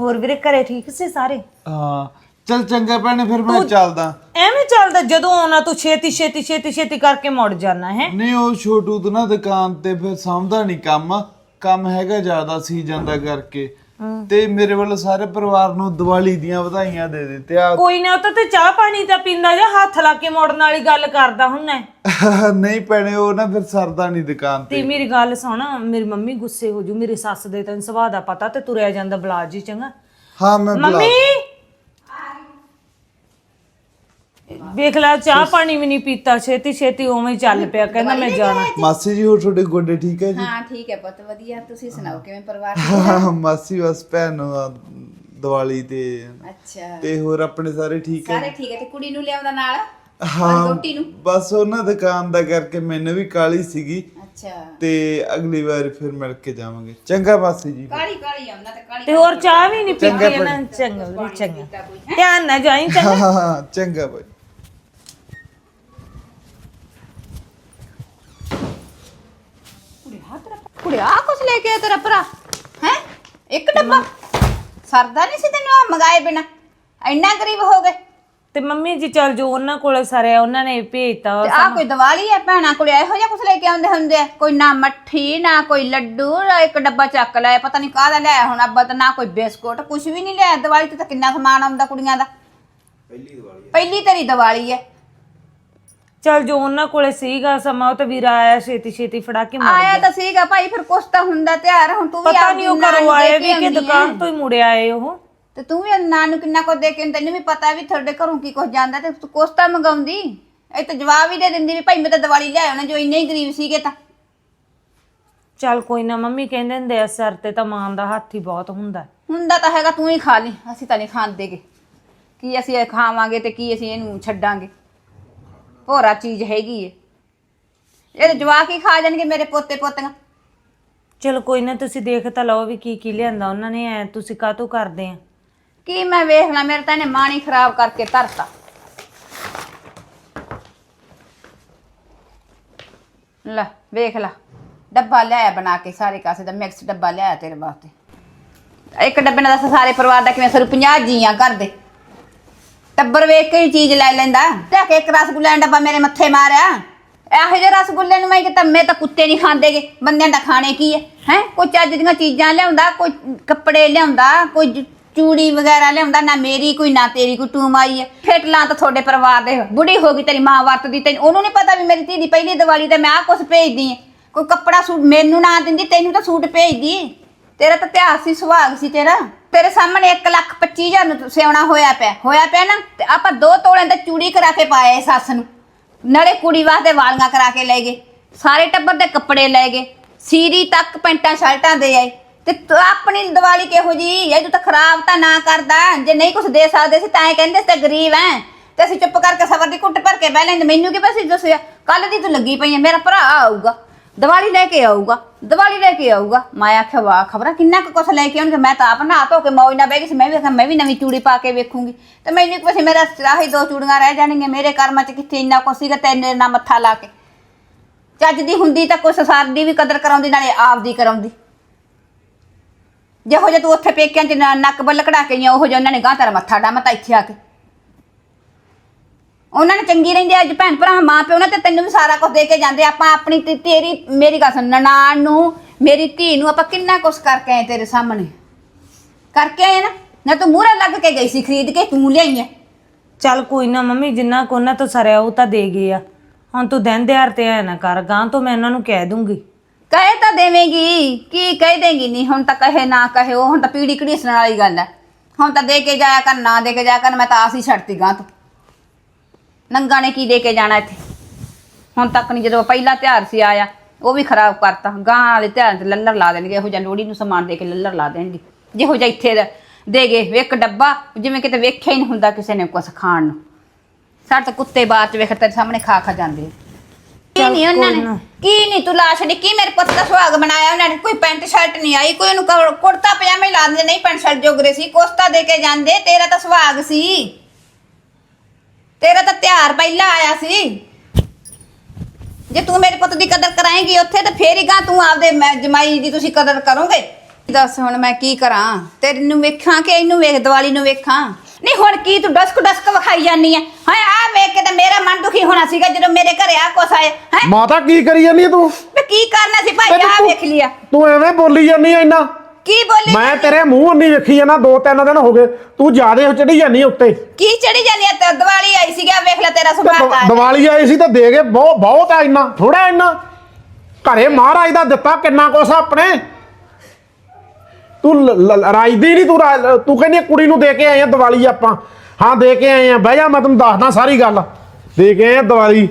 ਹੋਰ ਵੀਰੇ ਘਰੇ ਠੀਕ ਸੀ ਸਾਰੇ? ਹਾਂ ਚਲ ਚੰਗਾ ਭੈਣੇ ਫਿਰ ਮੈਂ ਚੱਲਦਾ। ਐਵੇਂ ਚੱਲਦਾ ਜਦੋਂ ਆਉਣਾ ਤੂੰ ਛੇਤੀ ਛੇਤੀ ਛੇਤੀ ਛੇਤੀ ਕਰਕੇ ਮੁੜ ਜਾਣਾ ਹੈ? ਨਹੀਂ ਉਹ ਛੋਟੂ ਤੋਂ ਨਾ ਦੁਕਾਨ ਤੇ ਫਿਰ ਸਮਝਦਾ ਨਹੀਂ ਕੰਮ। ਕੰਮ ਹੈਗਾ ਜ਼ਿਆਦਾ ਸੀ ਜਾਂਦਾ ਕਰਕੇ। ਤੇ ਮੇਰੇ ਵੱਲੋਂ ਸਾਰੇ ਪਰਿਵਾਰ ਨੂੰ ਦੀਵਾਲੀ ਦੀਆਂ ਵਧਾਈਆਂ ਦੇ ਦਿੱਤੇ ਆ ਕੋਈ ਨਾ ਉਹ ਤਾਂ ਤੇ ਚਾਹ ਪਾਣੀ ਤਾਂ ਪੀਂਦਾ ਜਾਂ ਹੱਥ ਲਾ ਕੇ ਮੁੜਨ ਵਾਲੀ ਗੱਲ ਕਰਦਾ ਹੁੰਨਾ ਹੈ। ਨਹੀਂ ਭੈਣੇ ਉਹ ਨਾ ਫਿਰ ਸਰਦਾ ਨਹੀਂ ਦੁਕਾਨ ਤੇ। ਤੇ ਮੇਰੀ ਗੱਲ ਸੁਣ ਮੇਰੀ ਮੰਮੀ ਗੁੱਸੇ ਹੋ ਜੂ ਮੇਰੀ ਸੱਸ ਦੇ ਤੈਨੂੰ ਸੁਭਾਅ ਦਾ ਪਤਾ ਤੇ ਤੁਰਿਆ ਜਾਂਦਾ ਬਲਾ ਜੀ ਚੰਗਾ। ਹਾਂ ਮੈਂ ਬੁਲਾ ਮੰਮੀ! ਵੇਖ ਲੈ ਚਾਹ ਪਾਣੀ ਵੀ ਨਹੀਂ ਪੀਤਾ ਛੇਤੀ ਛੇਤੀ ਉਵੇਂ ਹੀ ਚੱਲ ਪਿਆ ਕਹਿੰਦਾ ਮੈਂ ਜਾਣਾ। ਮਾਸੀ ਜੀ ਹੋਰ ਤੁਹਾਡੇ ਗੋਡੇ ਠੀਕ ਹੈ ਜੀ? ਹਾਂ ਠੀਕ ਹੈ ਪੁੱਤ ਵਧੀਆ। ਤੁਸੀਂ ਸੁਣਾਓ ਕਿਵੇਂ ਪਰਿਵਾਰ ਮਾਸੀ ਬਸ ਭੈਣ ਨੂੰ ਆ ਦੀਵਾਲੀ ਤੇ ਅੱਛਾ। ਤੇ ਹੋਰ ਆਪਣੇ ਸਾਰੇ ਠੀਕ ਹੈ? ਸਾਰੇ ਠੀਕ ਹੈ ਤੇ ਕੁੜੀ ਨੂੰ ਲਿਆਉਂਦਾ ਨਾਲ? ਹਾਂ ਰੋਟੀ ਨੂੰ? ਬਸ ਉਹਨਾਂ ਦੁਕਾਨ ਦਾ ਕਰਕੇ ਮੈਨੂੰ ਵੀ ਕਾਲੀ ਸੀਗੀ। ਅੱਛਾ। ਤੇ ਅਗਲੀ ਵਾਰ ਫਿਰ ਮਿਲ ਕੇ ਜਾਵਾਂਗੇ। ਚੰਗਾ ਮਾਸੀ ਜੀ। ਕਾਲੀ ਕਾਲੀ ਆਉਣਾ ਤੇ ਕਾਲੀ ਤੇ ਹੋਰ ਚਾਹ ਵੀ ਨਹੀਂ ਪੀਤੀ ਇਹਨਾਂ ਚੰਗਾ ਵੀਰੇ, ਚੰਗਾ ਧਿਆਨ ਨਾਲ ਜਾਈ ਚੰਗਾ। ਹਾਂ ਚੰਗਾ ਬਾਈ ਕੁੜਿਆ ਕੁਛ ਲੈ ਕੇ ਆ ਤੇਰਾ ਭਰਾ? ਹੈ? ਇੱਕ ਡੱਬਾ? ਸਰਦਾ ਨਹੀਂ ਸੀ ਤੈਨੂੰ ਆ ਮੰਗਾਏ ਬਿਨਾ? ਇੰਨਾ ਗਰੀਬ ਹੋ ਗਏ। ਤੇ ਮੰਮੀ ਜੀ ਚੱਲ ਜੋ ਉਹਨਾਂ ਕੋਲ ਸਰਿਆ ਉਹਨਾਂ ਨੇ ਭੇਜਤਾ ਤੇ ਆ ਕੋਈ ਦੀਵਾਲੀ ਹੈ ਭੈਣਾ ਕੋਲ? ਇਹੋ ਜਿਹਾ ਕੁਛ ਲੈ ਕੇ ਆਉਂਦੇ ਹੁੰਦੇ ਆ? ਕੋਈ ਨਾ ਮੱਠੀ ਨਾ ਕੋਈ ਲੱਡੂ ਨਾ ਇੱਕ ਡੱਬਾ ਚੱਕ ਲਿਆ। ਪਤਾ ਨਹੀਂ ਕਾਹਦਾ ਲਿਆ ਹੁਣ ਅੱਬਾ ਤਾਂ ਨਾ ਕੋਈ ਬਿਸਕੁਟ ਕੁਛ ਵੀ ਨਹੀਂ ਲਿਆ ਦੀਵਾਲੀ ਤੇ ਤਾਂ ਕਿੰਨਾ ਸਮਾਨ ਆਉਂਦਾ ਕੁੜੀਆਂ ਦਾ? ਪਹਿਲੀ ਦੀਵਾਲੀ ਪਹਿਲੀ ਤੇਰੀ ਦੀਵਾਲੀ ਹੈ। ਚੱਲ ਜੋ ਉਹਨਾਂ ਕੋਲੇ ਸੀਗਾ ਸਮਾਂ ਉਹ ਤਾਂ ਵੀਰਾ ਆਇਆ ਛੇਤੀ ਛੇਤੀ ਫੜਾ ਕੇ ਮੁੜ ਆਇਆ ਤਾਂ ਸੀਗਾ ਭਾਈ ਫਿਰ ਕੁਛ ਤਾਂ ਹੁੰਦਾ ਤਿਆਰ ਹੁਣ ਤੂੰ ਵੀ ਪਤਾ ਨਹੀਂ ਉਹ ਨਾਨੀ ਘਰੋਂ ਦੇ ਆਏ ਕੇ ਵੀ ਕਿ ਆਉਂਦੀ ਦੁਕਾਨ। ਤੋਂ ਹੀ ਮੁੜਿਆ ਆਏ ਉਹ। ਤੇ ਤੂੰ ਵੀ ਨਾਨ ਨੂੰ ਕਿੰਨਾ ਕੁ ਦੇ ਕੇ ਤੈਨੂੰ ਵੀ ਪਤਾ ਵੀ ਤੁਹਾਡੇ ਘਰੋਂ ਕੀ ਕੁਝ ਜਾਂਦਾ ਤੇ ਤੂੰ ਕੁਛ ਤਾਂ ਮੰਗਾਉਂਦੀ। ਇਹ ਤਾਂ ਜਵਾਬ ਹੀ ਦੇ ਦਿੰਦੀ ਵੀ ਭਾਈ ਮੈਂ ਤਾਂ ਦੀਵਾਲੀ ਲਿਆਇਆ ਨਾ ਜੋ ਇੰਨੇ ਹੀ ਗਰੀਬ ਸੀਗੇ ਤਾਂ। ਚੱਲ ਕੋਈ ਨਾ ਮੰਮੀ ਕਹਿੰਦੇ ਹੁੰਦੇ ਆ ਸਿਰ ਤੇ ਤਾਂ ਮਾਂ ਦਾ ਹੱਥ ਹੀ ਬਹੁਤ ਹੁੰਦਾ। ਹੁੰਦਾ ਤਾਂ ਹੈਗਾ ਤੂੰ ਹੀ ਖਾ ਲਈ ਅਸੀਂ ਤਾਂ ਨਹੀਂ ਖਾਂਦੇਗੇ। ਕੀ ਅਸੀਂ ਇਹ ਖਾਵਾਂਗੇ ਤੇ ਕੀ ਅਸੀਂ ਇਹਨੂੰ ਛੱਡਾਂਗੇ? ਭੋਰਾ ਚੀਜ਼ ਹੈਗੀ ਏ। ਇਹ ਜਵਾਕ ਹੀ ਖਾ ਜਾਣਗੇ ਮੇਰੇ ਪੋਤੇ ਪੋਤੀਆਂ। ਚਲੋ ਕੋਈ ਨਾ ਤੁਸੀਂ ਦੇਖ ਤਾਂ ਲਓ ਵੀ ਕੀ ਕੀ ਲਿਆਂਦਾ ਉਹਨਾਂ ਨੇ ਐ ਤੁਸੀਂ ਕਾਹਤੋਂ ਕਰਦੇ ਆ। ਕੀ ਮੈਂ ਵੇਖ ਲਾਂ ਮੇਰੇ ਤਾਂ ਇਹਨੇ ਮਾਣੀ ਖਰਾਬ ਕਰਕੇ ਧਰਤਾ। ਲੈ ਵੇਖ ਲਾ ਡੱਬਾ ਲਿਆਇਆ ਬਣਾ ਕੇ ਸਾਰੇ ਕਾਸੇ ਦਾ ਮਿਕਸ ਡੱਬਾ ਲਿਆਇਆ ਤੇਰੇ ਵਾਸਤੇ। ਇੱਕ ਡੱਬੇ ਨਾਲ ਦੱਸ ਸਾਰੇ ਪਰਿਵਾਰ ਦਾ ਕਿਵੇਂ ਸਰੂ 50 ਜੀਆਂ ਘਰ ਦੇ। ਟੱਬਰ ਵੇਖ ਕੇ ਹੀ ਚੀਜ਼ ਲੈ ਲੈਂਦਾ। ਤੇ ਕਿ ਇੱਕ ਰਸਗੁੱਲਾ ਦਾ ਡੱਬਾ ਮੇਰੇ ਮੱਥੇ ਮਾਰਿਆ। ਇਹੋ ਜਿਹੇ ਰਸਗੁੱਲੇ ਨੂੰ ਮੈਂ ਕਿਤਾ ਮੈਂ ਤਾਂ ਕੁੱਤੇ ਨਹੀਂ ਖਾਂਦੇਗੇ। ਬੰਦਿਆਂ ਦਾ ਖਾਣੇ ਕੀ ਹੈ ਹੈ? ਕੋਈ ਚੱਜ ਦੀਆਂ ਚੀਜ਼ਾਂ ਲਿਆਉਂਦਾ, ਕੋਈ ਕੱਪੜੇ ਲਿਆਉਂਦਾ, ਕੋਈ ਜ- ਚੂੜੀ ਵਗੈਰਾ ਲਿਆਉਂਦਾ, ਨਾ ਮੇਰੀ ਕੋਈ, ਨਾ ਤੇਰੀ ਕੋਈ ਟੂਮ ਆਈ ਹੈ ਫੇਟਲਾਂ ਤਾਂ ਤੁਹਾਡੇ ਪਰਿਵਾਰ ਦੇ ਬੁੜੀ ਹੋ ਗਈ ਤੇਰੀ ਮਾਂ ਵਰਤਦੀ ਤੈਨੂੰ। ਉਹਨੂੰ ਨਹੀਂ ਪਤਾ ਵੀ ਮੇਰੀ ਧੀ ਦੀ ਪਹਿਲੀ ਦੀਵਾਲੀ ਤੇ ਮੈਂ ਆ ਕੁਛ ਭੇਜਦੀ ਹੈ ਕੋਈ ਕੱਪੜਾ ਸੂਟ ਮੈਨੂੰ ਨਾ ਦਿੰਦੀ, ਤੈਨੂੰ ਤਾਂ ਸੂਟ ਭੇਜਦੀ। ਤੇਰਾ ਤਾਂ ਇਤਿਹਾਸ ਸੀ ਸੁਹਾਗ ਸੀ ਤੇਰਾ। ਤੇਰੇ ਸਾਹਮਣੇ 1 ਲੱਖ 25000 ਨੂੰ ਸਿਆਉਣਾ ਹੋਇਆ ਪਿਆ। ਹੋਇਆ ਪਿਆ ਨਾ, ਤੇ ਆਪਾਂ ਦੋ ਤੋਲਿਆਂ ਦਾ ਚੂੜੀ ਕਰਾ ਕੇ ਪਾਏ ਸੱਸ ਨੂੰ। ਨਾਲੇ ਕੁੜੀ ਵਾਸਤੇ ਵਾਲੀਆਂ ਕਰਾ ਕੇ ਲੈ ਗਏ। ਸਾਰੇ ਟੱਬਰ ਦੇ ਕੱਪੜੇ ਲੈ ਗਏ। ਸੀਰੀ ਤੱਕ ਪੈਂਟਾਂ, ਸ਼ਰਟਾਂ ਦੇ ਆਏ। ਤੇ ਤੂੰ ਆਪਣੀ ਦੀਵਾਲੀ ਕਿਹੋ ਜੀ ਇਹ ਤੂੰ ਤਾਂ ਖਰਾਬ ਤਾਂ ਨਾ ਕਰਦਾ। ਜੇ ਨਹੀਂ ਕੁਝ ਦੇ ਸਕਦੇ ਸੀ ਤਾਂ ਇਹ ਕਹਿੰਦੇ ਸੀ ਤਾਂ ਗਰੀਬ ਐ। ਤੇ ਅਸੀਂ ਚੁੱਪ ਕਰਕੇ ਸਬਰ ਦੀ ਘੁੱਟ ਭਰ ਕੇ ਬਹਿ ਲੈਂਦੇ। ਮੈਨੂੰ ਕੀ ਪਤਾ ਸੀ ਦੱਸਿਆ? ਕੱਲ ਦੀ ਤੂੰ ਲੱਗੀ ਪਈ ਐ ਮੇਰਾ ਭਰਾ ਆਊਗਾ। ਦੀਵਾਲੀ ਲੈ ਕੇ ਆਊਗਾ। ਦੀਵਾਲੀ ਲੈ ਕੇ ਆਊਗਾ। ਮੈਂ ਆਖਿਆ, ਵਾਹ, ਖਬਰਾਂ ਕਿੰਨਾ ਕੁ ਕੁਛ ਲੈ ਕੇ ਆਉਣਗੇ। ਮੈਂ ਤਾਂ ਆਪ ਨਾ ਧੋ ਕੇ ਮੌਜ ਨਾਲ ਬਹਿ ਗਈ ਸੀ। ਮੈਂ ਵੀ ਆਖਿਆ, ਮੈਂ ਵੀ ਨਵੀਂ ਚੂੜੀ ਪਾ ਕੇ ਵੇਖੂੰਗੀ। ਤੇ ਮੈਨੂੰ ਕੀ ਪਤਾ ਮੇਰਾ ਆਹੀ ਦੋ ਚੂੜੀਆਂ ਰਹਿ ਜਾਣਗੀਆਂ। ਮੇਰੇ ਕਰਮਾਂ 'ਚ ਕਿੱਥੇ ਇੰਨਾ ਕੁਛ ਸੀਗਾ ਤੈਨੇ ਨਾ ਮੱਥਾ ਲਾ ਕੇ। ਚੱਜ ਦੀ ਹੁੰਦੀ ਤਾਂ ਕੋਈ ਸੰਸਾਰ ਦੀ ਵੀ ਕਦਰ ਕਰਾਉਂਦੀ, ਨਾਲੇ ਆਪ ਦੀ ਕਰਾਉਂਦੀ। ਜਿਹੋ ਜਿਹਾ ਤੂੰ ਉੱਥੇ ਪੇਕਿਆਂ 'ਚ ਨਾ- ਨੱਕ ਬੱਲ ਕਢਾ ਕੇ ਆਈਆਂ, ਉਹੋ ਜਿਹਾ ਉਹਨਾਂ ਨੇ ਗਾਂ ਤੇਰਾ ਮੱਥਾ ਡਾਹ ਡਾਮਤਾ ਇੱਥੇ ਆ ਕੇ। ਉਹਨਾਂ ਨੇ ਚੰਗੀ ਰਹਿੰਦੀ ਅੱਜ ਭੈਣ ਭਰਾ ਮਾਂ ਪਿਓ ਨੇ ਤੇ ਤੈਨੂੰ ਵੀ ਸਾਰਾ ਕੁਝ ਦੇ ਕੇ ਜਾਂਦੇ ਆਪਾਂ ਆਪਣੀ ਤੇ ਤੇਰੀ ਮੇਰੀ ਗੱਲ ਸੁਣ ਨਨਾਣ ਨੂੰ ਮੇਰੀ ਧੀ ਨੂੰ ਆਪਾਂ ਕਿੰਨਾ ਕੁਛ ਕਰਕੇ ਆਏ ਤੇਰੇ ਸਾਹਮਣੇ? ਕਰਕੇ ਆਏ ਨਾ ਨਾ ਤੂੰ ਮੂਹਰੇ ਲੱਗ ਕੇ ਗਈ ਸੀ ਖਰੀਦ ਕੇ ਤੂੰ ਲਿਆਈ ਐ ਚੱਲ ਕੋਈ ਨਾ ਮੰਮੀ ਜਿੰਨਾ ਕੋ ਉਹਨਾਂ ਤੋਂ ਸਰਿਆ ਉਹ ਤਾਂ ਦੇ ਗਏ ਆ। ਹੁਣ ਤੂੰ ਦਿਨ ਦਿਹਾੜ ਤੇ ਐ ਨਾ ਕਰ ਗਾਂ ਤੋਂ ਮੈਂ ਉਹਨਾਂ ਨੂੰ ਕਹਿ ਦੂੰਗੀ। ਕਹੇ ਤਾਂ ਦੇਵੇਂਗੀ ਕੀ ਕਹਿ ਦੇਂਗੀ? ਨਹੀਂ ਹੁਣ ਤਾਂ ਕਹੇ ਨਾ ਕਹੇ ਉਹ ਹੁਣ ਤਾਂ ਪੀੜੀ ਘੜੀਸਣ ਵਾਲੀ ਗੱਲ ਹੈ ਹੁਣ ਤਾਂ ਦੇ ਕੇ ਜਾਇਆ ਕਰ ਨਾ ਦੇ ਕੇ ਜਾਇਆ ਕਰ ਮੈਂ ਤਾਂ ਆਸ ਹੀ ਛੱਡਤੀ ਗਾਂ ਤੋਂ। ਨੰਗਾ ਨੇ ਕੀ ਦੇ ਕੇ ਜਾਣਾ ਇੱਥੇ? ਹੁਣ ਤੱਕ ਨਹੀਂ ਜਦੋਂ ਪਹਿਲਾ ਤਿਉਹਾਰ ਸੀ ਆਇਆ ਉਹ ਵੀ ਖਰਾਬ ਕਰਤਾ। ਗਾਂ ਵਾਲੇ ਤਿਉਹਾਰ ਤੇ ਲੱਲਰ ਲਾ ਦੇਣਗੇ ਇਹੋ ਜਿਹਾ ਲੋੜੀ ਨੂੰ ਸਮਾਨ ਦੇ ਕੇ ਲੱਲਰ ਲਾ ਦੇਣਗੇ। ਜਿਹੋ ਜਿਹਾ ਇੱਥੇ ਦਾ ਦੇ ਗਏ ਇੱਕ ਡੱਬਾ ਜਿਵੇਂ ਕਿਤੇ ਵੇਖਿਆ ਹੀ ਨਹੀਂ ਹੁੰਦਾ ਕਿਸੇ ਨੇ ਕੁਛ ਖਾਣ ਨੂੰ। ਸਾਡੇ ਤਾਂ ਕੁੱਤੇ ਬਾਅਦ ਚ ਵੇਖ ਤੇਰੇ ਸਾਹਮਣੇ ਖਾ ਖਾ ਜਾਂਦੇ। ਕੀ ਨਹੀਂ ਉਹਨਾਂ ਨੇ? ਨਾ। ਕੀ ਨਹੀਂ ਤੂੰ ਲਾਸ਼ ਨਹੀਂ ਕੀ ਮੇਰੇ ਪੁੱਤ ਦਾ ਸੁਹਾਗ ਬਣਾਇਆ ਉਹਨਾਂ ਨੇ? ਕੋਈ ਪੈਂਟ ਸ਼ਰਟ ਨਹੀਂ ਆਈ ਕੋਈ ਉਹਨੂੰ ਕੁੜਤਾ ਪਜਾਮਾ ਹੀ ਲਾ ਦਿੰਦੇ ਨਹੀਂ ਪੈਂਟ ਸ਼ਰਟ ਜੋਗਰੇ ਸੀ ਕੋਸਤਾ ਦੇ ਕੇ ਜਾਂਦੇ ਤੇਰਾ ਤਾਂ ਸੁਹਾਗ ਸੀ। ਤੇਰਾ ਤਾਂ ਤਿਉਹਾਰ ਪਹਿਲਾਂ ਆਇਆ ਸੀ। ਜੇ ਤੂੰ ਮੇਰੇ ਪੁੱਤ ਦੀ ਕਦਰ ਕਰਾਏਂਗੀ ਉੱਥੇ ਤਾਂ ਫੇਰ ਹੀ ਗਾ ਤੂੰ ਆਪਦੇ ਮੈਂ- ਜਮਾਈ ਦੀ ਤੁਸੀਂ ਕਦਰ ਕਰੋਗੇ। ਦੱਸ ਹੁਣ ਮੈਂ ਕੀ ਕਰਾਂ? ਤੈਨੂੰ ਵੇਖਾਂ ਕਿ ਇਹਨੂੰ ਵੇਖ ਦੀਵਾਲੀ ਨੂੰ ਵੇਖਾਂ? ਨਹੀਂ ਹੁਣ ਕੀ ਤੂੰ ਡਸਕ ਡਸਕ ਵਿਖਾਈ ਜਾਨੀ ਐ? ਹਾਂ ਆ ਵੇਖ ਕੇ ਤਾਂ ਮੇਰਾ ਮਨ ਦੁਖੀ ਹੋਣਾ ਸੀਗਾ ਜਦੋਂ ਮੇਰੇ ਘਰੇ ਆ ਕੁਛ ਆਏ ਹੈ? ਮਾਤਾ ਕੀ ਕਰੀ ਜਾਂਦੀ ਤੂੰ? ਮੈਂ ਕੀ ਕਰਨਾ ਸੀ ਭਾਈ? ਆ ਤੂੰ- ਵੇਖ ਲਿਆ। ਤੂੰ ਐਵੇਂ ਬੋਲੀ ਜਾਂਦੀ ਐ ਇੰਨਾ? ਕੀ ਬੋਲੀ ਮੈਂ ਤੇਰੇ ਮੂੰਹ ਨਹੀਂ ਵੇਖੀ ਜਾਂਦਾ ਦੋ ਤਿੰਨ ਦਿਨ ਹੋ ਗਏ। ਤੂੰ ਜਿਆਦੇ ਚੜੀ ਜਾਂਦੀ ਉੱਤੇ। ਕੀ ਚੜੀ ਜਾਨੀ ਐ ਤੇ ਦੀਵਾਲੀ ਆਈ ਸੀਗਾ ਵੇਖ ਲੈ ਤੇਰਾ ਸੁਭਾਅ ਦ- ਕਾ ਦੀਵਾਲੀ ਆਈ ਸੀ ਤਾਂ ਦੇ ਗਏ ਬਹੁਤ ਬਹੁਤ ਆ ਇੰਨਾ ਥੋੜਾ ਇੰਨਾ। ਘਰੇ ਮਹਾਰਾਜ ਦਾ ਦਿੱਤਾ ਕਿੰਨਾ ਕੁਛ ਆ ਆਪਣੇ। ਤੂੰ ਰਾਜਦੀ ਨਹੀਂ ਤੂੰ ਤੂੰ ਕਹਿੰਦੀ ਆ ਕੁੜੀ ਨੂੰ ਦੇ ਕੇ ਆਏ ਆ ਦੀਵਾਲੀ ਆਪਾਂ। ਹਾਂ ਦੇ ਕੇ ਆਏ ਆ। ਬਹਿ ਜਾ ਮੈਂ ਤੈਨੂੰ ਦੱਸਦਾ ਸਾਰੀ ਗੱਲ। ਦੇ ਕੇ ਆਏ ਆ ਦੀਵਾਲੀ।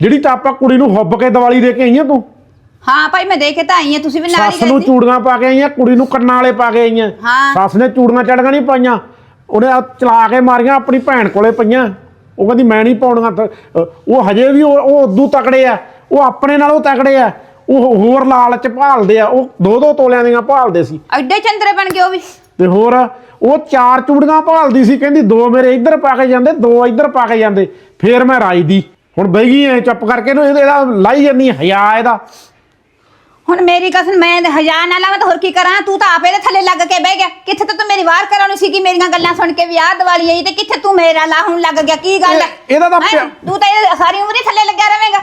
ਜਿਹੜੀ ਤਾਂ ਆਪਾਂ ਕੁੜੀ ਨੂੰ ਹੁੱਬ ਕੇ ਦੀਵਾਲੀ ਦੇ ਕੇ ਆਈਆਂ ਤੂੰ। ਹਾਂ ਭਾਈ ਮੈਂ ਦੇਖ ਕੇ ਤਾਂ ਆਈ ਆ ਤੁਸੀਂ ਵੀ ਨਾਲ ਸੱਸ ਹੀ ਨੂੰ ਗਏ ਸੀ। ਚੂੜੀਆਂ ਪਾ ਕੇ ਆਈਆਂ ਕੁੜੀ ਨੂੰ ਕੰਨਾਂ ਵਾਲੇ ਪਾ ਕੇ ਆਈਆਂ। ਹਾਂ। ਸੱਸ ਨੇ ਚੂੜੀਆਂ ਚੜੀਆਂ ਨਹੀਂ ਪਾਈਆਂ। ਉਹਨੇ ਆਹ ਚਲਾ ਕੇ ਮਾਰੀਆਂ ਆਪਣੀ ਭੈਣ ਕੋਲੇ ਪਈਆਂ। ਉਹ ਕਹਿੰਦੀ ਮੈਂ ਨਹੀਂ ਪਾਉਣੀਆਂ ਤੇ, ਉਹ ਹਜੇ ਵੀ ਉਹ ਉਹ ਉਦੋਂ ਤਕੜੇ ਆ। ਉਹ ਆਪਣੇ ਨਾਲੋਂ ਤਕੜੇ ਆ। ਉਹ ਹੋਰ ਲਾਲਚ ਭਾਲਦੇ ਆ। ਉਹ ਦੋ ਦੋ ਤੋਲਿਆਂ ਦੀਆਂ ਭਾਲਦੇ ਸੀ। ਐਡੇ ਚੰਦਰੇ ਬਣ ਗਏ ਉਹ ਵੀ। ਤੇ ਹੋਰ ਉਹ ਚਾਰ ਚੂੜੀਆਂ ਭਾਲਦੀ ਸੀ। ਕਹਿੰਦੀ ਦੋ ਮੇਰੇ ਇੱਧਰ ਪਾ ਕੇ ਜਾਂਦੇ ਦੋ ਇੱਧਰ ਪਾ ਕੇ ਜਾਂਦੇ। ਫੇਰ ਮੈਂ ਰਾਜਦੀ ਹੁਣ ਬਹਿ ਗਈ ਐ ਚੁੱਪ ਕਰਕੇ ਇਹਨੂੰ ਇਹਦੇ- ਇਹਦਾ ਲਾਈ ਜੰਨੀ ਹਿਆ ਇਹਦਾ। ਹੁਣ ਮੇਰੀ ਕਸਮ ਮੈਂ ਤੇ ਹਜ਼ਾਰ ਨਾ ਲਾਵਾਂ ਤਾਂ ਹੋਰ ਕੀ ਕਰਾਂ? ਤੂੰ ਤਾਂ ਆਪੇ ਦੇ ਥੱਲੇ ਲੱਗ ਕੇ ਬਹਿ ਗਿਆ। ਕਿੱਥੇ ਤਾਂ ਤੂੰ ਮੇਰੀ ਵਾਰ ਕਰਾਉਣੀ ਸੀ ਕਿ ਮੇਰੀਆਂ ਗੱਲਾਂ ਸੁਣ ਕੇ ਵਿਆਹ ਦੀਵਾਲੀ ਆਈ ਤੇ ਕਿੱਥੇ ਤੂੰ ਮੇਰਾ ਲਾ ਹੁਣ ਲੱਗ ਗਿਆ? ਕੀ ਗੱਲ ਹੈ? ਇਹ- ਇਹਦਾ ਤਾਂ ਹੈਂ? ਪਿਆ- ਤੂੰ ਤਾਂ ਇਹ ਸਾਰੀ ਉਮਰ ਹੀ ਥੱਲੇ ਲੱਗਿਆ ਰਵੇਂਗਾ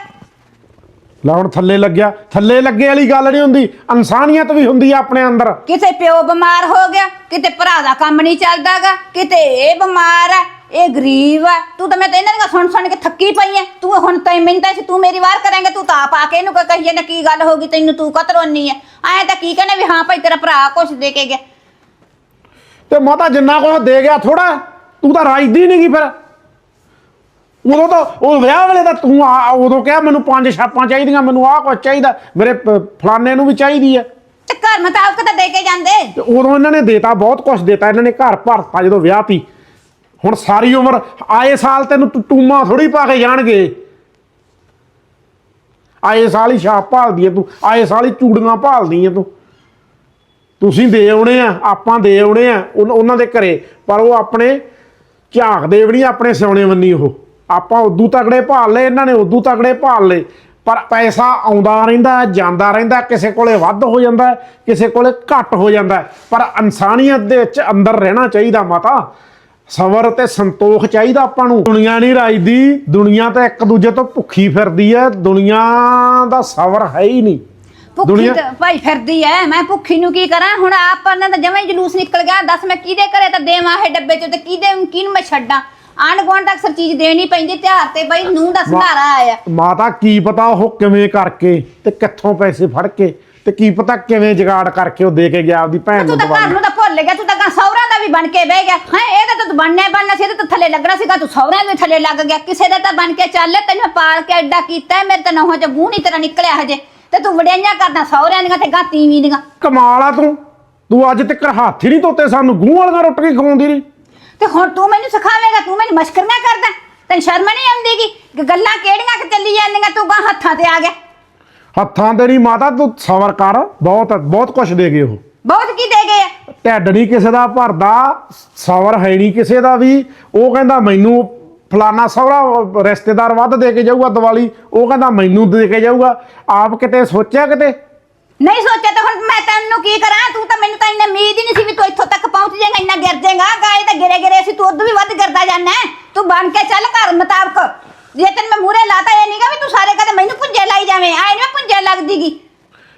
ਲੈ ਹੁਣ ਥੱਲੇ ਲੱਗਿਆ। ਥੱਲੇ ਲੱਗੇ ਵਾਲੀ ਗੱਲ ਨਹੀਂ ਹੁੰਦੀ। ਇਨਸਾਨੀਅਤ ਵੀ ਹੁੰਦੀ ਆ ਆਪਣੇ ਅੰਦਰ। ਕਿਤੇ ਪਿਓ ਬਿਮਾਰ ਹੋ ਗਿਆ ਕਿਤੇ ਭਰਾ ਦਾ ਕੰਮ ਨਹੀਂ ਚੱਲਦਾਗਾ ਕਿਤੇ ਇਹ ਬਿਮਾਰ ਹੈ। ਇਹ ਗਰੀਬ ਹੈ ਤੂੰ ਤਾਂ ਮੈਂ ਤਾਂ ਇਹਨਾਂ ਦੀਆਂ ਸੁਣ ਸੁਣ ਕੇ ਥੱਕੀ ਪਈ ਐ। ਤੂੰ ਹੁਣ ਤਾਂ ਮੈਨੂੰ ਤਾਂ ਸੀ ਤੂੰ ਮੇਰੀ ਵਾਰ ਕਰੇਂਗਾ ਤੂੰ ਤਾਂ ਆਪ ਆ ਕੇ ਇਹਨੂੰ ਕਹੀਏ ਨਾ ਕੀ ਗੱਲ ਹੋ ਗਈ ਤੈਨੂੰ ਤੂੰ ਕਤਰੋਨੀ ਐ? ਐਂ ਤਾਂ ਕੀ ਕਹਿੰਦੇ ਵੀ ਹਾਂ ਭਾਈ ਤੇਰਾ ਭਰਾ ਕੁਛ ਦੇ ਕੇ ਗਿਆ। ਤੇ ਮਾਤਾ ਜਿੰਨਾ ਕੁਛ ਦੇ ਗਿਆ ਥੋੜਾ ਤੂੰ ਤਾਂ ਰਾਜਦੀ ਨਹੀਂ ਗਈ ਫਿਰ। ਉਦੋਂ ਤਾਂ ਉਹ ਵਿਆਹ ਵੇਲੇ ਤਾਂ ਤੂੰ ਆ- ਉਦੋਂ ਕਿਹਾ ਮੈਨੂੰ ਪੰਜ ਛਾਪਾਂ ਚਾਹੀਦੀਆਂ ਮੈਨੂੰ ਆਹ ਕੁਛ ਚਾਹੀਦਾ ਮੇਰੇ ਪ- ਫਲਾਣੇ ਨੂੰ ਵੀ ਚਾਹੀਦੀ ਹੈ ਤੇ ਘਰ ਮੁਤਾਬਕ ਤਾਂ ਦੇ ਕੇ ਜਾਂਦੇ। ਤੇ ਉਦੋਂ ਇਹਨਾਂ ਨੇ ਦੇਤਾ ਬਹੁਤ ਕੁਝ ਦੇਤਾ ਇਹਨਾਂ ਨੇ ਘਰ ਭਰਤਾ ਜਦੋਂ ਵਿਆਹ ਤੀ। ਹੁਣ ਸਾਰੀ ਉਮਰ ਆਏ ਸਾਲ ਤੈਨੂੰ ਟੂ- ਟੂਮਾਂ ਥੋੜੀ ਪਾ ਕੇ ਜਾਣਗੇ। ਆਏ ਸਾਲ ਹੀ ਛਾਪ ਭਾਲਦੀ ਐ ਤੂੰ, ਆਏ ਸਾਲ ਹੀ ਚੂੜੀਆਂ ਭਾਲਦੀ ਐ ਤੂੰ। ਤੁਸੀਂ ਦੇ ਆਉਣੇ ਆ, ਆਪਾਂ ਦੇ ਆਉਣੇ ਆ ਉਹਨਾਂ ਦੇ ਘਰੇ, ਪਰ ਉਹ ਆਪਣੇ ਝਾਕਦੇ ਵੀ ਨਹੀਂ, ਆਪਣੇ ਸਿਉਣੇ ਬੰਨੀ ਉਹ। ਆਪਾਂ ਉਦੋਂ ਤਕੜੇ ਭਾਲ ਲਏ, ਇਹਨਾਂ ਨੇ ਉਦੋਂ ਤਕੜੇ ਭਾਲ ਲਏ, ਪਰ ਪੈਸਾ ਆਉਂਦਾ ਰਹਿੰਦਾ, ਜਾਂਦਾ ਰਹਿੰਦਾ, ਕਿਸੇ ਕੋਲੇ ਵੱਧ ਹੋ ਜਾਂਦਾ, ਕਿਸੇ ਕੋਲੇ ਘੱਟ ਹੋ ਜਾਂਦਾ, ਪਰ ਇਨਸਾਨੀਅਤ ਦੇ ਵਿੱਚ ਅੰਦਰ ਰਹਿਣਾ ਚਾਹੀਦਾ ਮਾਤਾ। ਸਬਰ ਤੇ ਸੰਤੋਖ ਚਾਹੀਦਾ ਆਪਾਂ ਨੂੰ। ਦੁਨੀਆ ਨਹੀਂ ਰਾਜਦੀ ਦੁਨੀਆ ਤਾਂ ਇੱਕ ਦੂਜੇ ਤੋਂ ਭੁੱਖੀ ਫਿਰਦੀ ਹੈ ਦੁਨੀਆ ਦਾ ਸਬਰ ਹੈ ਹੀ ਨਹੀਂ। ਭੁੱਖੀ ਤਾਂ ਭਾਈ ਫਿਰਦੀ ਐ ਮੈਂ ਭੁੱਖੀ ਨੂੰ ਕੀ ਕਰਾਂ? ਹੁਣ ਆਪਾਂ ਨੇ ਤਾਂ ਜਮਾਂ ਜਲੂਸ ਨਿਕਲ ਗਿਆ ਦੱਸ ਮੈਂ ਕਿਹਦੇ ਘਰੇ ਤਾਂ ਦੇਵਾਂ ਇਹ ਡੱਬੇ ਚ ਤੇ ਕਿਹਦੇ ਕਿਹਨੂੰ ਮੈਂ ਛੱਡਾਂ? ਆਂਢ ਗੁਆਂਢ ਤੱਕ ਸਰ ਚੀਜ਼ ਦੇਣੀ ਪੈਂਦੀ ਤਿਉਹਾਰ ਤੇ ਬਈ ਨੂੰ ਦਾ ਸੰਧਾਰਾ ਆਇਆ। ਮਾਤਾ ਕੀ ਪਤਾ ਉਹ ਕਿਵੇਂ ਕਰਕੇ ਤੇ ਕਿੱਥੋਂ ਪੈਸੇ ਫੜ ਕੇ ਤੇ ਕੀ ਪਤਾ ਕਿਵੇਂ ਜਗਾੜ ਕਰਕੇ ਉਹ ਦੇ ਕੇ ਗਿਆ ਆਪਦੀ ਭੈਣ ਤੂੰ ਨੂੰ ਤਾਂ ਘਰ ਦਵਾਈ ਨੂੰ ਤਾਂ ਭੁੱਲ ਗਿਆ ਤੂੰ ਤਾਂ ਘਰ ਸਹੁਰਿਆਂ ਦਾ ਵੀ ਬਣ ਕੇ ਬਹਿ ਗਿਆ। ਹੈ ਇਹਦਾ ਤਾਂ ਤੂੰ ਬਣਨਾ ਹੀ ਬਣਨਾ ਸੀ ਇਹਦੇ ਤਾਂ ਥੱਲੇ ਲੱਗਣਾ ਸੀਗਾ ਤੂੰ ਦੇ ਵੀ ਥੱਲੇ ਲੱਗ ਗਿਆ। ਕਿਸੇ ਦਾ ਤਾਂ ਬਣ ਕੇ ਚੱਲ ਤੈਨੂੰ ਪਾਲ ਕੇ ਐਡਾ ਕੀਤਾ ਹੈ, ਮੇਰੇ ਤਾਂ ਨਹੁੰ ਚ ਗੂੰ ਨਹੀਂ ਤੇਰਾ ਨਿਕਲਿਆ ਹਜੇ। ਤੇ ਤੂੰ ਵਡਿਆਈਆਂ ਕਰਦਾ ਸਹੁਰਿਆਂ ਦੀਆਂ ਤੇ ਗਾਂ ਤੀਵੀਂ ਦੀਆਂ। ਕਮਾਲ ਆ ਤੂੰ। ਤੂੰ ਅੱਜ ਤੱਕ ਹੱਥ ਹੀ ਨਹੀਂ ਧੋਤੇ ਸਾਨੂੰ ਗੂੰ ਵਾਲੀਆਂ ਰੋਟੀਆਂ ਖਵਾਉਂਦੀ ਨਹੀਂ ਤੇ ਹੁਣ ਤੂੰ ਮੈਨੂੰ ਸਿਖਾਵੇਂਗਾ ਤੂੰ ਮੈਨੂੰ ਮਸ਼ਕਰੀਆਂ ਕਰਦਾ ਤੈਨੂੰ ਸ਼ਰਮ ਨਹੀਂ ਆਉਂਦੀਗੀ ਕਿ ਗੱਲਾਂ ਕਿਹੜੀਆਂ ਕਿ ਚੱਲੀ ਜਾਂਦੀਆਂ ਤੂੰ ਗਾਂ ਹੱਥਾਂ ਤੇ ਆ ਗਿਆ। ਹੱਥਾਂ ਤੇ ਨਹੀਂ ਮਾਤਾ ਤੂੰ ਸਬਰ ਕਰ ਬਹੁਤ ਬਹੁਤ ਕੁਛ ਦੇ ਗਏ ਉਹ। ਬਹੁਤ ਕੀ ਦੇ ਗਏ ਆ? ਢਿੱਡ ਨਹੀਂ ਕਿਸੇ ਦਾ ਭਰਦਾ ਸਬਰ ਹੈ ਨਹੀਂ ਕਿਸੇ ਦਾ ਵੀ। ਉਹ ਕਹਿੰਦਾ ਮੈਨੂੰ ਫਲਾਨਾ ਸਹੁਰਾ ਰਿਸ਼ਤੇਦਾਰ ਵੱਧ ਦੇ ਕੇ ਜਾਊਗਾ ਦੀਵਾਲੀ। ਉਹ ਕਹਿੰਦਾ ਮੈਨੂੰ ਦੇ ਕੇ ਜਾਊਗਾ। ਆਪ ਕਿਤੇ ਸੋਚਿਆ ਕਿਤੇ? ਨਹੀਂ ਸੋਚਿਆ ਤਾਂ ਹੁਣ ਮੈਂ ਤੈਨੂੰ ਕੀ ਕਰਾਂ? ਤੂੰ ਤਾਂ ਮੈਨੂੰ ਤਾਂ ਇੰਨਾ ਉਮੀਦ ਹੀ ਨਹੀਂ ਸੀ ਵੀ ਤੂੰ ਇੱਥੋਂ ਤੱਕ ਪਹੁੰਚ ਜਾਏਗਾ ਇੰਨਾ ਗਿਰ ਜਾਏਗਾ। ਗਾਏ ਤਾਂ ਗਿਰੇ ਗਿਰੇ ਸੀ ਤੂੰ ਉਦੋਂ ਵੀ ਵੱਧ ਗਿਰਦਾ ਜਾਂਦਾ। ਤੂੰ ਬਣ ਕੇ ਚੱਲ ਘਰ ਮੁਤਾਬਕ। ਜੇ ਤੈਨੂੰ ਮੈਂ ਮੂਰੇ ਲਾਤਾ ਇਹ ਨਹੀਂਗਾ ਵੀ ਤੂੰ ਸਾਰੇ ਕਦੇ ਮੈਨੂੰ ਪੁੰਜੇ ਲਾਈ ਜਾਵੇਂ ਆਏ ਨੀ ਮੈਂ ਪੁੰਜੇ ਲੱਗਦੀਗੀ।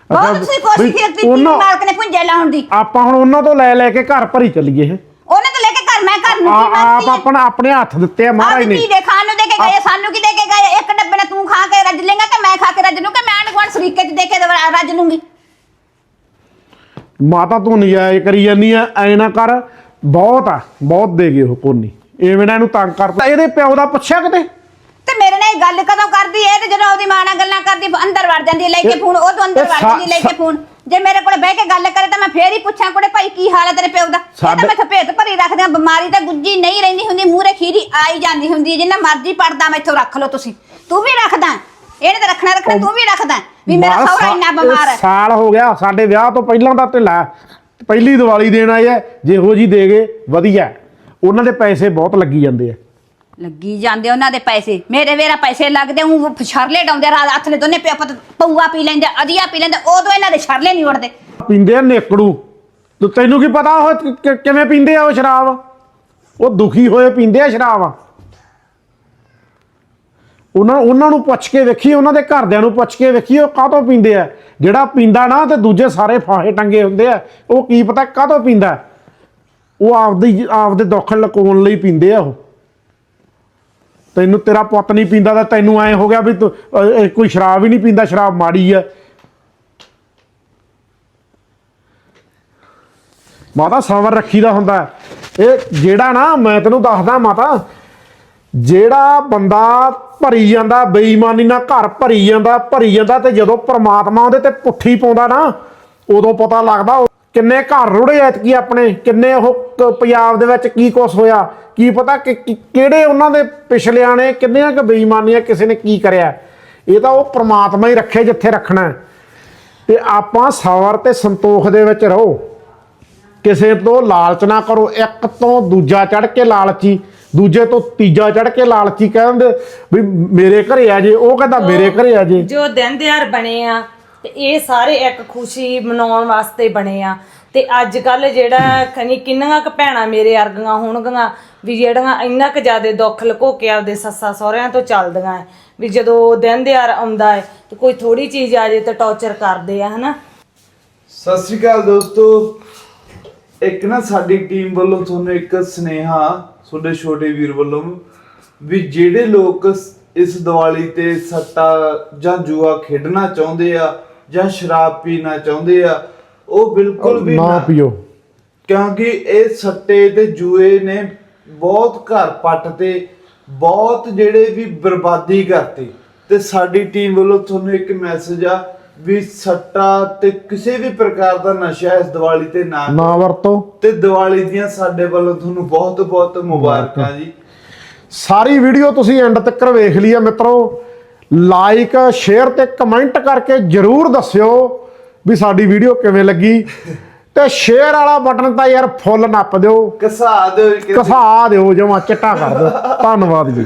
ਬਹੁਤ ਤੁਸੀਂ ਕੋਸ਼ਿਸ਼ ਕੀਤੀ ਉਹਨਾਂ- ਮਾਲਕ ਨੇ ਪੁੰਜੇ ਲਾਉਣ ਦੀ। ਆਪਾਂ ਹੁਣ ਉਹਨਾਂ ਤੋਂ ਲੈ ਲੈ ਕੇ ਘਰ ਭਰੀ ਚੱਲੀਏ ਇਹ। ਉਹਨੇ ਤਾਂ ਲੈ ਕੇ ਘਰ ਮੈਂ ਘਰ ਨੂੰ ਆ- ਕੀ ਆਪ ਮੰਗਦੀ ਆਪਣਾ ਆਪਣੇ ਹੱਥ ਦਿੱਤੇ ਆ ਮਹਾਰਾਜ ਆਪ ਨੇ। ਕੀ ਦੇ ਖਾਣ ਨੂੰ ਦੇ ਕੇ ਗਏ ਸਾਨੂੰ ਕੀ ਦੇ ਕੇ ਗਏ? ਇੱਕ ਡੱਬੇ ਨਾਲ ਤੂੰ ਖਾ ਕੇ ਰੱਜ ਲੇਗਾ ਕਿ ਮੈਂ ਖਾ ਕੇ ਰੱਜ ਲੂੰ ਕਿ ਮੈਂ ਗੁਆਂਢ ਸਰੀਕੇ ਚ ਦੇ ਕੇ ਦਵਾ- ਰੱਜ ਲੂੰਗੀ। ਮਾਤਾ ਤੂੰ ਨਜਾਇਜ਼ ਕਰੀ ਜਾਨੀ ਆ ਐ ਨਾ ਕਰ। ਬਹੁਤ ਆ ਬਹੁਤ ਦੇ ਗਏ ਉਹ ਕੋਨੀ। ਐਵੇਂ ਨਾ ਇਹਨੂੰ ਤੰਗ ਕਰਦਾ ਇਹਦੇ ਪਿਓ ਦਾ ਪੁੱਛਿਆ ਕਿਤੇ? ਇਹ ਗੱਲ ਕਦੋਂ ਕਰਦੀ ਏ? ਤੇ ਜਦੋਂ ਉਹਦੀ ਮਾਂ ਨਾਲ ਗੱਲਾਂ ਕਰਦੀ ਅੰਦਰ ਵੜ ਜਾਂਦੀ ਲੈ ਕੇ ਇਹ- ਫੋਨ ਉਹ ਤੋਂ ਅੰਦਰ ਇਹ ਵੜ ਜਾਂਦੀ ਲੈ ਕੇ ਫੋਨ। ਜੇ ਮੇਰੇ ਕੋਲ ਬਹਿ ਕੇ ਗੱਲ ਕਰੇ ਤਾਂ ਮੈਂ ਫੇਰ ਹੀ ਪੁੱਛਾਂ ਕੋੜੇ ਭਾਈ ਕੀ ਹਾਲ ਹੈ ਤੇਰੇ ਪਿਓ ਦਾ? ਇਹ ਤਾਂ ਮੈਂ ਭੇਤ ਭਰੀ ਰੱਖਦੇ ਆ ਬਿਮਾਰੀ ਤਾਂ ਗੁੱਜੀ ਨਹੀਂ ਰਹਿੰਦੀ ਹੁੰਦੀ ਮੂਰੇ ਖੀਰੀ ਆਈ ਜਾਂਦੀ ਹੁੰਦੀ ਜਿੰਨਾ ਮਰਜ਼ੀ ਪੜਦਾ ਮੈਥੋਂ ਰੱਖ ਲਓ ਤੁਸੀਂ। ਤੂੰ ਵੀ ਰੱਖਦਾ ਇਹਨੇ ਤਾਂ ਰੱਖਣਾ ਰੱਖਣਾ ਤੂੰ ਵੀ ਰੱਖਦਾ ਵੀ ਮੇਰਾ ਸਹੁਰਾ ਇੰਨਾ ਬਿਮਾਰ ਹੈ ਸਾਲ ਹੋ ਗਿਆ ਸਾਡੇ ਵਿਆਹ ਤੋਂ ਪਹਿਲਾਂ ਦਾ ਢਿੱਲਾ ਪਹਿਲੀ ਦੀਵਾਲੀ ਦੇਣ ਆਏ ਆ ਜਿਹੋ ਜੀ ਦੇ ਗਏ ਵਧੀਆ ਉਹਨਾਂ ਦੇ ਪੈਸੇ ਬਹੁਤ ਲੱਗੀ ਜਾਂਦੇ ਆ। ਲੱਗੀ ਜਾਂਦੇ ਉਹਨਾਂ ਦੇ ਪੈਸੇ। ਮੇਰੇ ਵੇਰਾ ਪੈਸੇ ਲੱਗਦੇ, ਉਹ ਛਰਲੇ ਡਾਉਂਦੇ ਰਾਤ ਹੱਥ ਨੇ ਦੋਨੇ ਪਿਓ ਪੁੱਤ ਪਊਆ ਪੀ ਲੈਂਦੇ, ਅਧੀਆ ਪੀ ਲੈਂਦੇ, ਉਦੋਂ ਇਹਨਾਂ ਦੇ ਛਰਲੇ ਨਹੀਂ ਉੜਦੇ ਪੀਂਦੇ ਆ ਨੇਕੜੂ। ਤੇ ਤੈਨੂੰ ਕੀ ਪਤਾ ਉਹ ਕਿ- ਕਿ- ਕਿਵੇਂ ਪੀਂਦੇ ਆ ਉਹ ਸ਼ਰਾਬ? ਉਹ ਦੁਖੀ ਹੋਏ ਪੀਂਦੇ ਆ ਸ਼ਰਾਬ। ਉਹਨਾਂ ਉਹਨਾਂ ਨੂੰ ਪੁੱਛ ਕੇ ਵੇਖੀ ਉਹਨਾਂ ਦੇ ਘਰਦਿਆਂ ਨੂੰ ਪੁੱਛ ਕੇ ਵੇਖੀ ਉਹ ਕਾਹਤੋਂ ਪੀਂਦੇ ਆ? ਜਿਹੜਾ ਪੀਂਦਾ ਨਾ, ਤੇ ਦੂਜੇ ਸਾਰੇ ਫਾਹੇ ਟੰਗੇ ਹੁੰਦੇ ਆ। ਉਹ ਕੀ ਪਤਾ ਕਾਹਤੋਂ ਪੀਂਦਾ? ਉਹ ਆਪਦੀ ਆਪਦੇ ਦੁੱਖ ਲੁਕਾਉਣ ਲਈ ਪੀਂਦੇ ਆ ਉਹ। ਤੈਨੂੰ ਤੇਰਾ ਪੁੱਤ ਨਹੀਂ ਪੀਂਦਾ ਤਾਂ ਤੈਨੂੰ ਐ ਹੋ ਗਿਆ ਵੀ ਕੋਈ ਸ਼ਰਾਬ ਹੀ ਨਹੀਂ ਪੀਂਦਾ, ਸ਼ਰਾਬ ਮਾੜੀ ਆ। ਮਾਤਾ ਸਬਰ ਰੱਖੀਦਾ ਹੁੰਦਾ ਇਹ ਜਿਹੜਾ ਨਾ ਮੈਂ ਤੈਨੂੰ ਦੱਸਦਾ ਮਾਤਾ, ਜਿਹੜਾ ਬੰਦਾ ਭਰੀ ਜਾਂਦਾ, ਬੇਈਮਾਨੀ ਨਾਲ ਘਰ ਭਰੀ ਜਾਂਦਾ ਭਰੀ ਜਾਂਦਾ ਤੇ ਜਦੋਂ ਪ੍ਰਮਾਤਮਾ ਉਹਦੇ ਤੇ ਪੁੱਠੀ ਪਾਉਂਦਾ ਨਾ, ਉਦੋਂ ਪਤਾ ਲੱਗਦਾ ਕਿੰਨੇ ਘਰ ਰੁੜੇ ਐਤਕੀ ਆਪਣੇ ਕਿੰਨੇ ਉਹ ਪੰਜਾਬ ਦੇ ਵਿੱਚ ਕੀ ਕੁਛ ਹੋਇਆ ਕੀ ਪਤਾ ਕਿ ਕਿਹੜੇ ਉਹਨਾਂ ਦੇ ਪਿਛਲਿਆਂ ਨੇ ਕਿੰਨੀਆਂ ਕੁ ਬੇਈਮਾਨੀਆਂ ਕਿਸੇ ਨੇ ਕੀ ਕਰਿਆ। ਇਹ ਤਾਂ ਉਹ ਪ੍ਰਮਾਤਮਾ ਹੀ ਰੱਖੇ ਜਿੱਥੇ ਰੱਖਣਾ। ਤੇ ਆਪਾਂ ਸਬਰ ਤੇ ਸੰਤੋਖ ਦੇ ਵਿੱਚ ਰਹੋ। ਕਿਸੇ ਤੋਂ ਲਾਲਚ ਨਾ ਕਰੋ ਇੱਕ ਤੋਂ ਦੂਜਾ ਚੜ ਕੇ ਲਾਲਚੀ ਦੂਜੇ ਤੋਂ ਤੀਜਾ ਚੜ ਕੇ ਲਾਲਚੀ ਕਹਿੰਦੇ ਵੀ ਮੇਰੇ ਘਰੇ ਆ ਜੇ ਉਹ ਕਹਿੰਦਾ ਮੇਰੇ ਘਰੇ ਆ ਜੇ। ਜੋ ਦਿਨ ਦਿਹਾੜ ਬਣੇ ਆ ਤੇ ਇਹ ਸਾਰੇ ਇੱਕ ਖੁਸ਼ੀ ਮਨਾਉਣ ਵਾਸਤੇ ਬਣੇ ਆ। ਤੇ ਅੱਜ ਕੱਲ ਜਿਹੜਾ ਖਨੀ ਕਿੰਨੀਆਂ ਕੁ ਭੈਣਾਂ ਮੇਰੇ ਅਰਗੀਆਂ ਹੋਣਗੀਆਂ, ਵੀ ਜਿਹੜੀਆਂ ਇੰਨਾ ਕੁ ਜ਼ਿਆਦਾ ਦੁੱਖ ਲੁਕੋ ਕੇ ਆਪਦੇ ਸੱਸਾ ਸਹੁਰਿਆਂ ਤੋਂ ਚੱਲਦੀਆਂ ਐ, ਵੀ ਜਦੋਂ ਦਿਨ ਦਿਹਾੜ ਆਉਂਦਾ ਹੈ ਤੇ ਕੋਈ ਥੋੜੀ ਚੀਜ਼ ਆ ਜੇ ਤੇ ਟੌਰਚਰ ਕਰਦੇ ਆ, ਹਨਾ? ਸਤਿ ਸ਼੍ਰੀ ਅਕਾਲ ਦੋਸਤੋ। ਇੱਕ ਨਾ ਸਾਡੀ ਟੀਮ ਵੱਲੋਂ ਤੁਹਾਨੂੰ ਇੱਕ ਸੁਨੇਹਾ ਤੁਹਾਡੇ ਛੋਟੇ ਵੀਰ ਵੱਲੋਂ ਵੀ ਜਿਹੜੇ ਲੋਕ ਇਸ ਦੀਵਾਲੀ ਤੇ ਸੱਟਾ ਜਾਂ ਜੂਆ ਖੇਡਣਾ ਚਾਹੁੰਦੇ ਆ ਜਾਂ ਸ਼ਰਾਬ ਪੀਣਾ ਚਾਹੁੰਦੇ ਆ ਉਹ ਬਿਲਕੁਲ ਵੀ ਨਾ ਪੀਓ। ਕਿਉਂਕਿ ਇਹ ਸੱਟੇ ਤੇ ਜੂਏ ਨੇ ਬਹੁਤ ਘਰ ਪੱਟ ਤੇ ਬਹੁਤ ਜਿਹੜੇ ਵੀ ਬਰਬਾਦੀ ਕਰਤੀ। ਤੇ ਸਾਡੀ ਟੀਮ ਵੱਲੋਂ ਤੁਹਾਨੂੰ ਇੱਕ ਮੈਸੇਜ ਆ ਵੀ ਸੱਟਾ ਤੇ ਕਿਸੇ ਵੀ ਪ੍ਰਕਾਰ ਦਾ ਨਸ਼ਾ ਇਸ ਦੀਵਾਲੀ ਤੇ ਨਾ ਨਾ ਵਰਤੋ। ਤੇ ਦੀਵਾਲੀ ਦੀਆਂ ਸਾਡੇ ਵੱਲੋਂ ਤੁਹਾਨੂੰ ਬਹੁਤ ਬਹੁਤ ਮੁਬਾਰਕਾਂ। ਜੀ। ਸਾਰੀ ਵੀਡੀਓ ਤੁਸੀਂ ਐਂਡ ਤੱਕ ਵੇਖ ਲਈ ਆ ਮਿੱਤਰੋ। ਲਾਈਕ ਸ਼ੇਅਰ ਤੇ ਕਮੈਂਟ ਕਰਕੇ ਜਰੂਰ ਦੱਸਿਓ ਵੀ ਸਾਡੀ ਵੀਡੀਓ ਕਿਵੇਂ ਲੱਗੀ। ਤੇ ਸ਼ੇਅਰ ਵਾਲਾ ਬਟਨ ਤਾਂ ਯਾਰ ਫੁੱਲ ਨੱਪ ਦਿਓ। ਕਸਾ ਦਿਓ ਕਸਾ ਦਿਓ ਜਮਾ ਚਿੱਟਾ ਕਰ ਦਿਓ। ਧੰਨਵਾਦ ਜੀ।